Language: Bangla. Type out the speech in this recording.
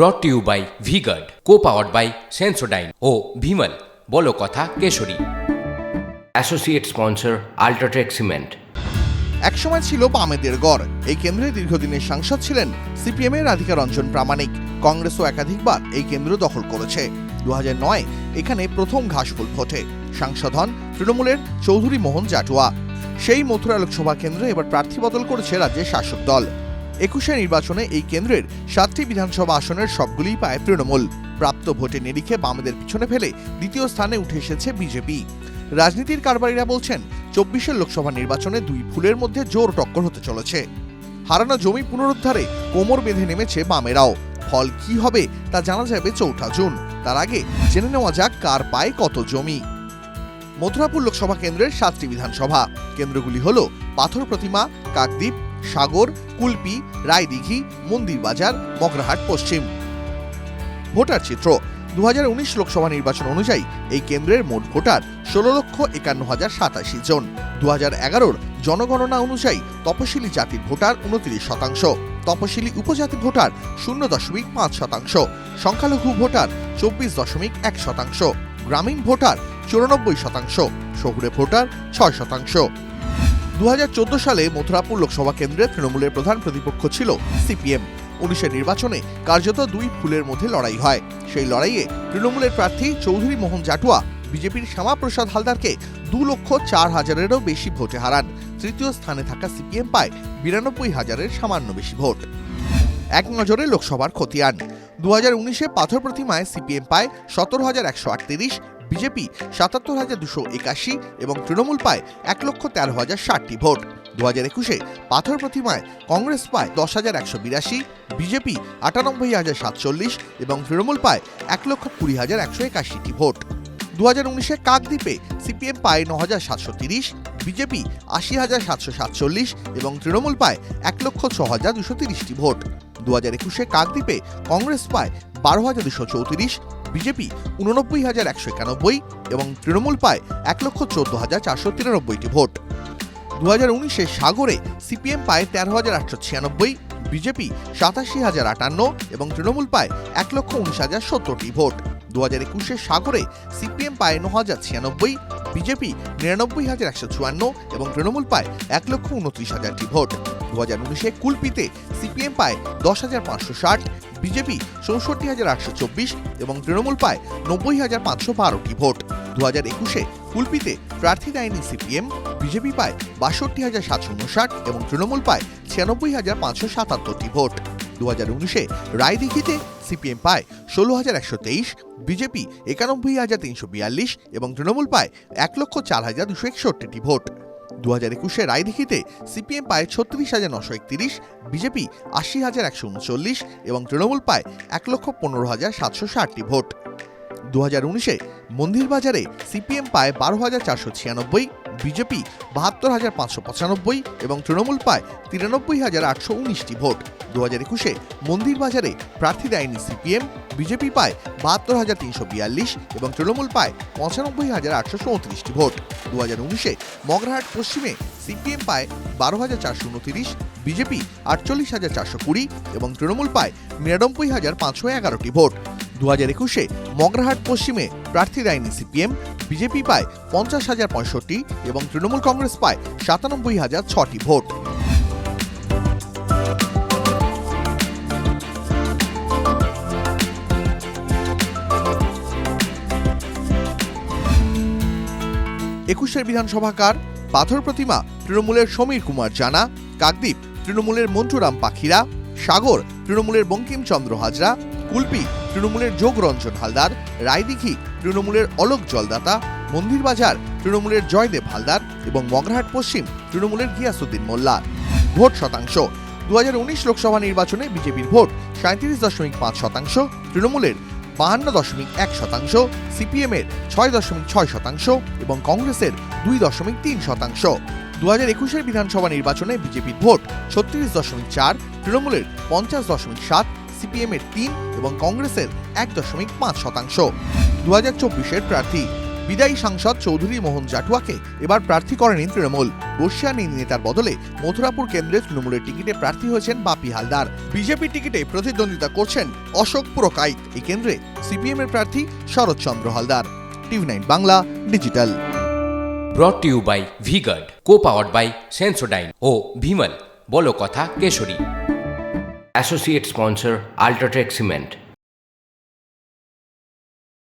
Brought to you by V-Guard co powered by Sensodyne ও ভিমল বলো কথা Keshari. Associate sponsor UltraTech cement একসময় ছিল বামেদের গড়। এই কেন্দ্রে দীর্ঘদিনের সাংসদ ছিলেন সিপিএম এর রাধিকা রঞ্জন প্রামাণিক। কংগ্রেসও একাধিকবার এই কেন্দ্র দখল করেছে। দু নয় এখানে প্রথম ঘাসফুল ফোটে সাংসদ হন তৃণমূলের চৌধুরী মোহন জাটুয়া। সেই মথুরা লোকসভা কেন্দ্রে এবার প্রার্থী বদল করেছে রাজ্যের শাসক দল। একুশে নির্বাচনে এই কেন্দ্রের সাতটি বিধানসভা আসনের সবগুলিই পায় তৃণমূল। প্রাপ্ত ভোটের নিরিখে বামেদের পিছনে ফেলে দ্বিতীয় স্থানে উঠে এসেছে বিজেপি। রাজনীতির কারবারিরা বলছেন, চব্বিশের লোকসভা নির্বাচনে দুই ফুলের মধ্যে জোর টক্কর হতে চলেছে। হারানো জমি পুনরুদ্ধারে কোমর বেঁধে নেমেছে বামেরাও। ফল কি হবে তা জানা যাবে চৌঠা জুন। তার আগে জেনে নেওয়া যাক কার পায় কত জমি। মথুরাপুর লোকসভা কেন্দ্রের সাতটি বিধানসভা। কেন্দ্রগুলি হল পাথর প্রতিমা, কাকদ্বীপ সাগর, কুলপি, রায়দিঘি, মন্দিরবাজার মগরাহাট পশ্চিম। ভোটার চিত্র দু লোকসভা নির্বাচন অনুযায়ী এই কেন্দ্রের মোট ভোটার ষোলো লক্ষ একান্ন হাজার সাতাশি জন। দু হাজার এগারোর জনগণনা অনুযায়ী তপশিলি জাতির ভোটার উনত্রিশ শতাংশ। তপশিলি উপজাতির ভোটার শূন্য দশমিক পাঁচ শতাংশ। সংখ্যালঘু ভোটার চব্বিশ দশমিক এক শতাংশ। গ্রামীণ ভোটার চুরানব্বই শতাংশ। শহুরে ভোটার ছয় শতাংশ। দু সালে মথুরাপুর লোকসভা কেন্দ্রে তৃণমূলের প্রধান প্রতিপক্ষ ছিল সিপিএম। উনিশের নির্বাচনে কার্যত দুই ফুলের মধ্যে লড়াই হয়। সেই লড়াইয়ে তৃণমূলের প্রার্থী চৌধুরী মোহন জাটুয়া, বিজেপির শ্যামাপ্রসাদ হালদারকে দু লক্ষ চার হাজারেরও বেশি ভোটে হারান। তৃতীয় স্থানে থাকা সিপিএম পায় বিরানব্বই হাজারের সামান্য বেশি ভোট। এক নজরে লোকসভার খতিয়ান। দু হাজার উনিশে পাথর প্রতিমায় সিপিএম পায় সতেরো হাজার একশো আটত্রিশ বিজেপি সাতাত্তর হাজার দুশো একাশি এবং তৃণমূল পায় এক লক্ষ তেরো হাজার ষাটটি ভোট। দু হাজার একুশে পাথর প্রতিমায় কংগ্রেস পায় দশ হাজার একশো বিরাশি, বিজেপি আটানব্বই হাজার সাতচল্লিশ এবং তৃণমূল পায় এক লক্ষ কুড়ি হাজার একশো একাশিটি ভোট। দু হাজার উনিশে কাকদ্বীপে সিপিএম পায় ন হাজার সাতশো তিরিশ, বিজেপি আশি হাজার সাতশো সাতচল্লিশ এবং তৃণমূল পায় এক লক্ষ ছ হাজার দুশো তিরিশটি ভোট। দু হাজার একুশে কাকদ্বীপে কংগ্রেস পায় বারো হাজার দুশো চৌত্রিশ বিজেপি উননব্বই হাজার একশো একানব্বই এবং তৃণমূল পায় এক লক্ষ চোদ্দ হাজার চারশো তিরানব্বইটি ভোট। দু হাজার উনিশে সাগরে সিপিএম পায় তেরো হাজার আটশো ছিয়ানব্বই, বিজেপি সাতাশি হাজার আটান্ন এবং তৃণমূল পায় এক লক্ষ উনিশ হাজার সত্তরটি ভোট। দু হাজার একুশে সাগরে সিপিএম পায় ন হাজার ছিয়ানব্বই, বিজেপি নিরানব্বই হাজার একশো চুয়ান্ন এবং তৃণমূল পায় এক লক্ষ উনত্রিশ হাজারটি ভোট। দু উনিশে কুলপিতে সিপিএম পায় দশ হাজার পাঁচশো ষাট, বিজেপি চৌষট্টি হাজার আটশো চব্বিশ এবং তৃণমূল পায় নব্বই হাজার পাঁচশো বারোটি ভোট। দু হাজার একুশে কুলপিতে প্রার্থী দেয়নি সিপিএম, বিজেপি পায় বাষট্টি হাজার সাতশো উনষাট এবং তৃণমূল পায় ছিয়ানব্বই হাজার পাঁচশো সাতাত্তরটি ভোট। দু হাজার উনিশে রায়দিঘিতে সিপিএম পায় ষোলো হাজার একশো তেইশ, বিজেপি একানব্বই হাজার তিনশো বিয়াল্লিশ এবং তৃণমূল পায় এক লক্ষ চার হাজার দুশো একষট্টিটি ভোট। দু হাজার একুশে রায়দিঘিতে সিপিএম পায় ছত্রিশ হাজার নশো একত্রিশ, বিজেপি আশি হাজার একশো উনচল্লিশ এবং তৃণমূল পায় এক লক্ষ পনেরো হাজার সাতশো ষাটটি ভোট। দু হাজার উনিশে মন্দিরবাজারে সিপিএম পায় বারো হাজার চারশো ছিয়ানব্বই, বিজেপি বাহাত্তর হাজার পাঁচশো পঁচানব্বই এবং তৃণমূল পায় তিরানব্বই হাজার আটশো উনিশটি ভোট। দু হাজার একুশে মন্দির বাজারে প্রার্থী দেয়নি সিপিএম, বিজেপি পায় বাহাত্তর হাজার তিনশো বিয়াল্লিশ এবং তৃণমূল পায় পঁচানব্বই হাজার আটশো চৌত্রিশটি ভোট। দু হাজার উনিশে মগরাহাট পশ্চিমে সিপিএম পায় বারো হাজার চারশো উনতিরিশ, বিজেপি আটচল্লিশ হাজার চারশো কুড়ি এবং তৃণমূল পায় নিরানব্বই হাজার পাঁচশো এগারোটি ভোট। দু হাজার একুশে মগরাহাট পশ্চিমে প্রার্থী দেয়নি সিপিএম, বিজেপি পায় পঞ্চাশ হাজার পঁয়ষট্টি এবং তৃণমূল কংগ্রেস পায় সাতানব্বই হাজার ছটি ভোট। একুশের বিধানসভাকার পাথর প্রতিমা, তৃণমূলের সমীর কুমার জানা, কাকদ্বীপ, তৃণমূলের মন্টুরাম পাখিরা, সাগর, তৃণমূলের বঙ্কিমচন্দ্র হাজরা, কুলপি, তৃণমূলের যোগরঞ্জন হালদার, রায়দিঘি, তৃণমূলের অলোক জলদাতা, মন্দিরবাজার, তৃণমূলের জয়দেব হালদার এবং মগরাহাট পশ্চিম, তৃণমূলের গিয়াসুদ্দিন মোল্লা। ভোট শতাংশ। দু হাজার উনিশ লোকসভা নির্বাচনে বিজেপির ভোট সাঁত্রিশ দশমিক পাঁচ শতাংশ, তৃণমূলের বাহান্ন দশমিক এক শতাংশ, সিপিএমের ছয় দশমিক ছয় শতাংশ এবং কংগ্রেসের দুই দশমিক তিন শতাংশ। দু হাজার একুশের বিধানসভা নির্বাচনে বিজেপির ভোট ছত্রিশ দশমিক চার, তৃণমূলের পঞ্চাশ দশমিক সাত, সিপিএমের তিন এবং কংগ্রেসের এক দশমিক পাঁচ শতাংশ। দু হাজার চব্বিশের প্রার্থী বিদায়ী সাংসদ চৌধুরী মোহন জাটুয়াকে এবার প্রার্থী করেনি তৃণমূল। বর্ষিয়ান এই নেতার বদলে মথুরাপুর কেন্দ্রে তৃণমূলের টিকিটে প্রার্থী হয়েছেন বাপি হালদার। বিজেপি টিকিটে প্রতিদ্বন্দ্বিতা করছেন অশোক পুরকাইত। এই কেন্দ্রে সিপিএম এর প্রার্থী Sharatchandra Haldar. TV nine Bangla digital. Brought to you by V-Guard co powered by Sensodyne ও ভিমল। বলো কথা Keshari. Associate sponsor UltraTech cement